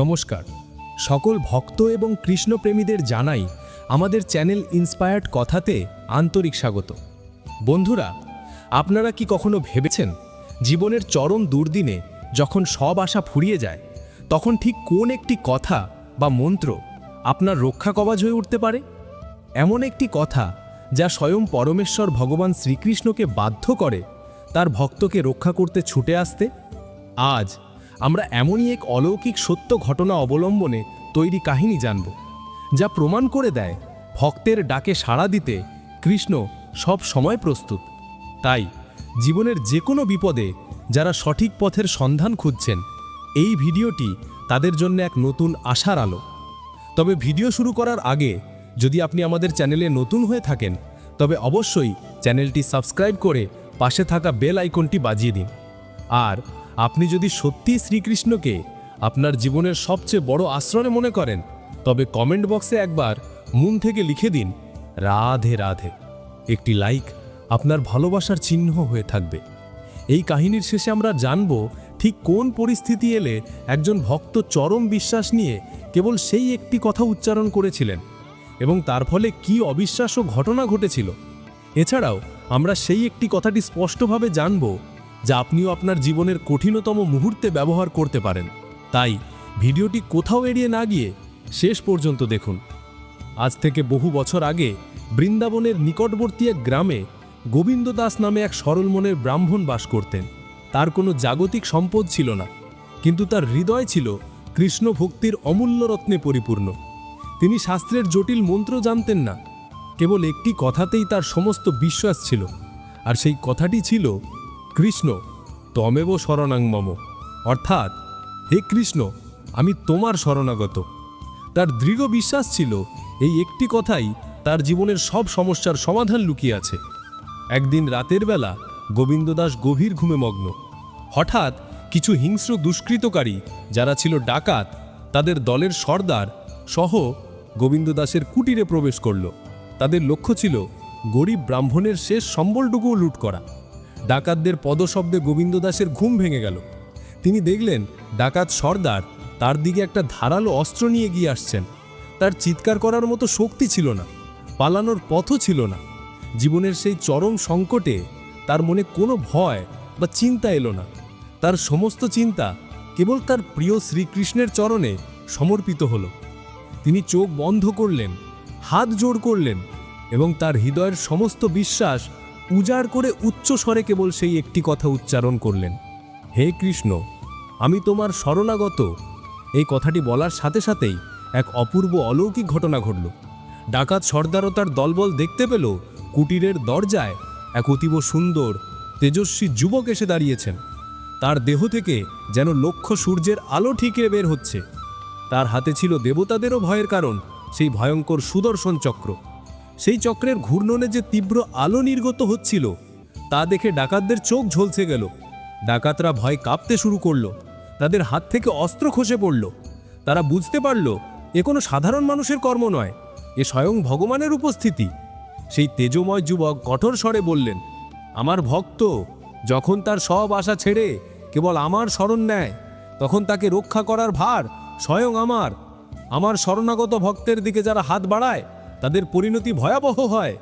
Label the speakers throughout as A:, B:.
A: নমস্কার। সকল ভক্ত এবং কৃষ্ণপ্রেমীদের জানাই আমাদের চ্যানেল ইন্সপায়ার্ড কথাতে আন্তরিক স্বাগত। বন্ধুরা, আপনারা কি কখনো ভেবেছেন জীবনের চরম দুর্দিনে যখন সব আশা ফুরিয়ে যায়, তখন ঠিক কোন একটি কথা বা মন্ত্র আপনার রক্ষা কবচ হয়ে উঠতে পারে? এমন একটি কথা যা স্বয়ং পরমেশ্বর ভগবান শ্রীকৃষ্ণকে বাধ্য করে তার ভক্তকে রক্ষা করতে ছুটে আসতে? আজ আমরা এমনই এক অলৌকিক সত্য ঘটনা অবলম্বনে তৈরি কাহিনী জানব, যা প্রমাণ করে দেয় ভক্তের ডাকে সাড়া দিতে কৃষ্ণ সব সময় প্রস্তুত। তাই জীবনের যে কোনো বিপদে যারা সঠিক পথের সন্ধান খুঁজছেন, এই ভিডিওটি তাদের জন্য এক নতুন আশার আলো। তবে ভিডিও শুরু করার আগে যদি আপনি আমাদের চ্যানেলে নতুন হয়ে থাকেন, তবে অবশ্যই চ্যানেলটি সাবস্ক্রাইব করে পাশে থাকা বেল আইকনটি বাজিয়ে দিন। আর আপনি যদি সত্যিই শ্রীকৃষ্ণকে আপনার জীবনের সবচেয়ে বড় আশ্রয় মনে করেন, তবে কমেন্ট বক্সে একবার মন থেকে লিখে দিন, রাধে রাধে। একটি লাইক আপনার ভালোবাসার চিহ্ন হয়ে থাকবে। এই কাহিনীর শেষে আমরা জানব, ঠিক কোন পরিস্থিতি এলে একজন ভক্ত চরম বিশ্বাস নিয়ে কেবল সেই একটি কথা উচ্চারণ করেছিলেন, এবং তার ফলে কি অবিশ্বাস্য ঘটনা ঘটেছিল। এছাড়াও আমরা সেই একটি কথাটি স্পষ্টভাবে জানব যা আপনিও আপনার জীবনের কঠিনতম মুহূর্তে ব্যবহার করতে পারেন। তাই, ভিডিওটি কোথাও এড়িয়ে না গিয়ে শেষ পর্যন্ত দেখুন। আজ থেকে বহু বছর আগে বৃন্দাবনের নিকটবর্তী এক গ্রামে গোবিন্দ দাস নামে এক সরল মনের ব্রাহ্মণ বাস করতেন। তার কোনো জাগতিক সম্পদ ছিল না, কিন্তু তার হৃদয় ছিল কৃষ্ণ ভক্তির অমূল্য রত্নে পরিপূর্ণ। তিনি শাস্ত্রের জটিল মন্ত্র জানতেন না, কেবল একটি কথাতেই তার সমস্ত বিশ্বাস ছিল, আর সেই কথাটি ছিল কৃষ্ণ, তমেব শরণাং মম। অর্থাৎ, হে কৃষ্ণ, আমি তোমার শরণাগত। তার দৃঢ় বিশ্বাস ছিল, এই একটি কথাই তার জীবনের সব সমস্যার সমাধান লুকিয়ে আছে। একদিন রাতের বেলা গোবিন্দ দাস গভীর ঘুমে মগ্ন। হঠাৎ কিছু হিংস্র দুষ্কৃতকারী, যারা ছিল ডাকাত, তাদের দলের সর্দার সহ গোবিন্দ দাসের কুটিরে প্রবেশ করল। তাদের লক্ষ্য ছিল গরিব ব্রাহ্মণের শেষ সম্বলটুকুও লুট করা। ডাকাতদের পদশব্দে গোবিন্দ দাসের ঘুম ভেঙে গেল। তিনি দেখলেন ডাকাত সর্দার তার দিকে একটা ধারালো অস্ত্র নিয়ে গিয়ে আসছেন। তার চিৎকার করার মতো শক্তি ছিল না, পালানোর পথও ছিল না। জীবনের সেই চরম সংকটে তার মনে কোনো ভয় বা চিন্তা এলো না। তার সমস্ত চিন্তা কেবল তার প্রিয় শ্রীকৃষ্ণের চরণে সমর্পিত হলো। তিনি চোখ বন্ধ করলেন, হাত জোড় করলেন এবং তার হৃদয়ের সমস্ত বিশ্বাস উজাড় করে উচ্চ স্বরে কেবল সেই একটি কথা উচ্চারণ করলেন, হে কৃষ্ণ, আমি তোমার শরণাগত। এই কথাটি বলার সাথে সাথেই এক অপূর্ব অলৌকিক ঘটনা ঘটল। ডাকাত সর্দারও তার দলবল দেখতে পেল কুটিরের দরজায় এক অতীব সুন্দর, তেজস্বী যুবক এসে দাঁড়িয়েছেন। তার দেহ থেকে যেন লক্ষ সূর্যের আলো ঠিকরে বের হচ্ছে। তার হাতে ছিল দেবতাদেরও ভয়ের কারণ, সেই ভয়ঙ্কর সুদর্শন চক্র। সেই চক্রের ঘূর্ণনে যে তীব্র আলো নির্গত হচ্ছিল, তা দেখে ডাকাতদের চোখ ঝলসে গেল। ডাকাতরা ভয় কাঁপতে শুরু করল। তাদের হাত থেকে অস্ত্র খসে পড়ল। তারা বুঝতে পারল, এ কোনো সাধারণ মানুষের কর্ম নয়, এ স্বয়ং ভগবানের উপস্থিতি। সেই তেজময় যুবক কঠোর স্বরে বললেন, আমার ভক্ত, যখন তার সব আশা ছেড়ে কেবল আমার শরণ নেয়, তখন তাকে রক্ষা করার ভার স্বয়ং আমার। আমার শরণাগত ভক্তের দিকে যারা হাত বাড়ায় তাদের পরিণতি ভয়াবহ হয়।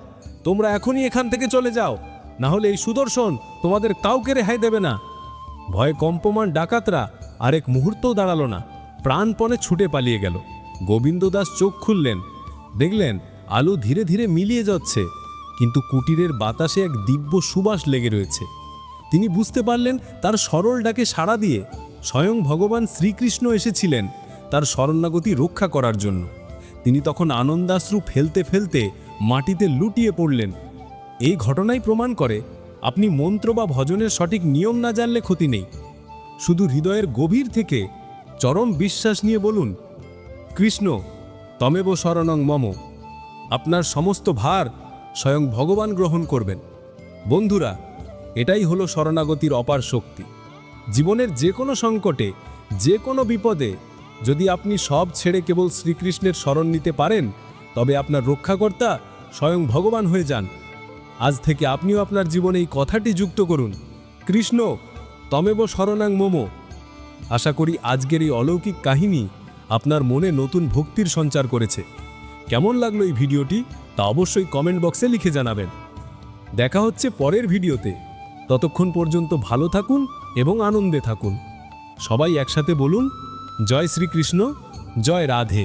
A: তোমরা এখনই এখান থেকে চলে যাও। না হলে এই সুদর্শন তোমাদের কাউকে রেহাই দেবে না। ভয়ে কম্পমান ডাকাতরা আরেক মুহূর্তও দাঁড়াল না। প্রাণপণে ছুটে পালিয়ে গেল। গোবিন্দ দাস চোখ খুললেন। দেখলেন আলো ধীরে ধীরে মিলিয়ে যাচ্ছে। কিন্তু কুটিরের বাতাসে এক দিব্য সুবাস লেগে রয়েছে। তিনি বুঝতে পারলেন তার সরল ডাকে সাড়া দিয়ে স্বয়ং ভগবান শ্রীকৃষ্ণ এসেছিলেন তার শরণাগতি রক্ষা করার জন্য। তিনি তখন আনন্দাশ্রু ফেলতে ফেলতে মাটিতে লুটিয়ে পড়লেন। এই ঘটনাই প্রমাণ করে আপনি মন্ত্র বা ভজনের সঠিক নিয়ম না জানলে ক্ষতি নেই। শুধু হৃদয়ের গভীর থেকে চরম বিশ্বাস নিয়ে বলুন, কৃষ্ণ, তমেব শরণং মম। আপনার সমস্ত ভার স্বয়ং ভগবান গ্রহণ করবেন। বন্ধুরা, এটাই হলো শরণাগতির অপার শক্তি। জীবনের যে কোনো সংকটে, যে কোনো বিপদে যদি আপনি সব ছেড়ে কেবল শ্রীকৃষ্ণের স্মরণ নিতে পারেন, তবে আপনার রক্ষাকর্তা স্বয়ং ভগবান হয়ে যান। আজ থেকে আপনিও আপনার জীবনে এই কথাটি যুক্ত করুন, কৃষ্ণ, তমেব শরণাং মোমো। আশা করি আজকের এই অলৌকিক কাহিনী আপনার মনে নতুন ভক্তির সঞ্চার করেছে। কেমন লাগল এই ভিডিওটি তা অবশ্যই কমেন্ট বক্সে লিখে জানাবেন। দেখা হচ্ছে পরের ভিডিওতে। ততক্ষণ পর্যন্ত ভালো থাকুন এবং আনন্দে থাকুন। সবাই একসাথে বলুন জয় শ্রীকৃষ্ণ জয় রাধে